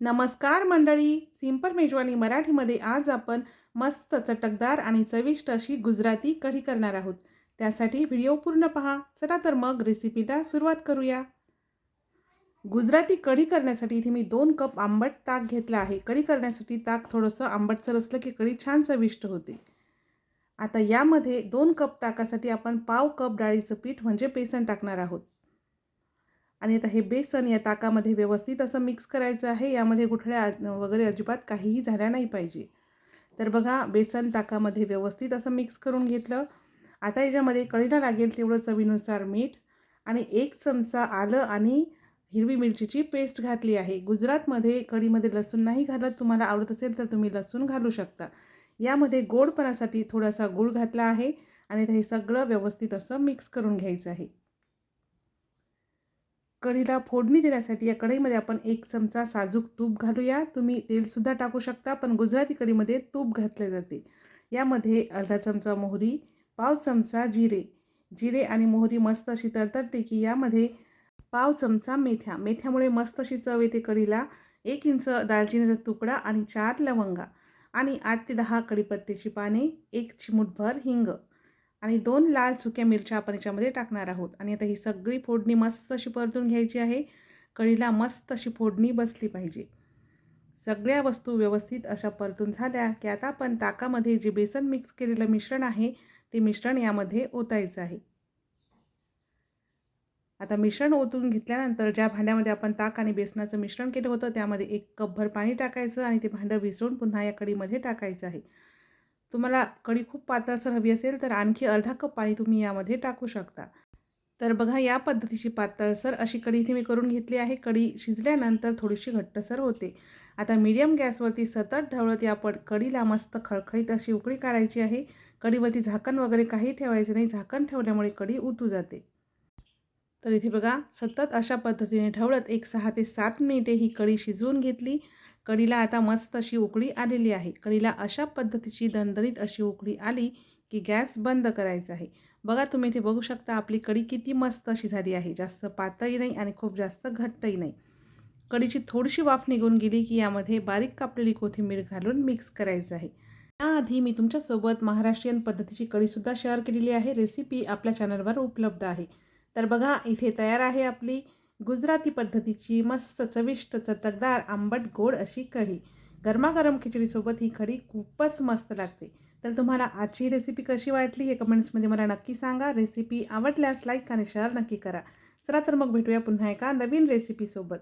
नमस्कार मंडळी सिंपल मेजवानी मराठीमध्ये आज आपण मस्त चटकदार आणि चविष्ट अशी गुजराती कढी करणार आहोत. त्यासाठी व्हिडिओ पूर्ण पहा. चला तर मग रेसिपीला सुरुवात करूया. गुजराती कढी करण्यासाठी इथे मी दोन कप आंबट ताक घेतला आहे. कढी करण्यासाठी ताक थोडंसं आंबटसर असलं की कढी छान चविष्ट होते. आता यामध्ये दोन कप ताकासाठी आपण पाव कप डाळीचं पीठ म्हणजे बेसन टाकणार आहोत. आणि आता हे बेसन या ताकामध्ये व्यवस्थित असं मिक्स करायचं आहे यामध्ये गुठळ्या वगैरे अजिबात काहीही झाल्या नाही पाहिजे. तर बघा बेसन ताकामध्ये व्यवस्थित असं मिक्स करून घेतलं. आता याच्यामध्ये कळीला लागेल तेवढं चवीनुसार मीठ आणि एक चमचा आलं आणि हिरवी मिरचीची पेस्ट घातली आहे. गुजरातमध्ये कढीमध्ये लसूण नाही घालत तुम्हाला आवडत असेल तर तुम्ही लसूण घालू शकता. यामध्ये गोडपणासाठी थोडासा गूळ घातला आहे आणि हे सगळं व्यवस्थित असं मिक्स करून घ्यायचं आहे. कढीला फोडणी देण्यासाठी या कढईमध्ये आपण एक चमचा साजूक तूप घालूया. तुम्ही तेलसुद्धा टाकू शकता पण गुजराती कढीमध्ये तूप घातले जाते. यामध्ये अर्धा चमचा मोहरी पाव चमचा जिरे. जिरे आणि मोहरी मस्त अशी तडतडते की यामध्ये पाव चमचा मेथ्या. मेथ्यामुळे मस्त अशी चव येते कढीला. एक इंच दालचिनीचा तुकडा आणि चार लवंगा आणि आठ ते दहा कढीपत्त्याची पाने एक चिमूटभर हिंग. आणि दोन लाल सुक्या मिरच्या आपण याच्यामध्ये टाकणार आहोत. आणि आता ही सगळी फोडणी मस्त अशी परतून घ्यायची आहे. कढीला मस्त अशी फोडणी बसली पाहिजे. सगळ्या वस्तू व्यवस्थित अशा परतून झाल्या की आता आपण ताकामध्ये जे बेसन मिक्स केलेलं मिश्रण आहे ते मिश्रण यामध्ये ओतायचं आहे. आता मिश्रण ओतून घेतल्यानंतर ज्या भांड्यामध्ये आपण ताक आणि बेसनाचं मिश्रण केलं होतं त्यामध्ये एक कपभर पाणी टाकायचं आणि ते भांडं विसरून पुन्हा या कढीमध्ये टाकायचं आहे. तुम्हाला कढी खूप पातळसर हवी असेल तर आणखी अर्धा कप पाणी तुम्ही यामध्ये टाकू शकता. तर बघा या पद्धतीची पातळसर अशी कढी इथे मी करून घेतली आहे. कढी शिजल्यानंतर थोडीशी घट्टसर होते. आता मीडियम गॅसवरती सतत ढवळत या पड कढीला मस्त खळखळीत अशी उकळी काढायची आहे. कढीवरती झाकण वगैरे काही ठेवायचं नाही. झाकण ठेवल्यामुळे कढी उतू जाते. तर इथे बघा सतत अशा पद्धतीने ढवळत एक सहा ते सात मिनिटे ही कढी शिजवून घेतली. कढीला आता मस्त अशी उकळी आलेली आहे. कढीला अशा पद्धतीची दणदणीत अशी उकळी आली की गॅस बंद करायचा आहे. बघा तुम्ही इथे बघू शकता आपली कढी किती मस्त अशी झाली आहे. जास्त पातळी नाही आणि खूप जास्त घट्टही नाही. कढीची थोडीशी वाफ निघून गेली की यामध्ये बारीक कापलेली कोथिंबीर घालून मिक्स करायचं आहे. त्याआधी मी तुमच्यासोबत महाराष्ट्रीयन पद्धतीची कढीसुद्धा शेअर केलेली आहे. रेसिपी आपल्या चॅनलवर उपलब्ध आहे. तर बघा इथे तयार आहे आपली गुजराती पद्धतीची मस्त चविष्ट चटकदार आंबट गोड अशी कढी. गरमागरम खिचडीसोबत ही कढी खूपच मस्त लागते. तर तुम्हाला आजची रेसिपी कशी वाटली हे कमेंट्समध्ये मला नक्की सांगा. रेसिपी आवडल्यास लाईक आणि शेअर नक्की करा. चला तर मग भेटूया पुन्हा एका नवीन रेसिपीसोबत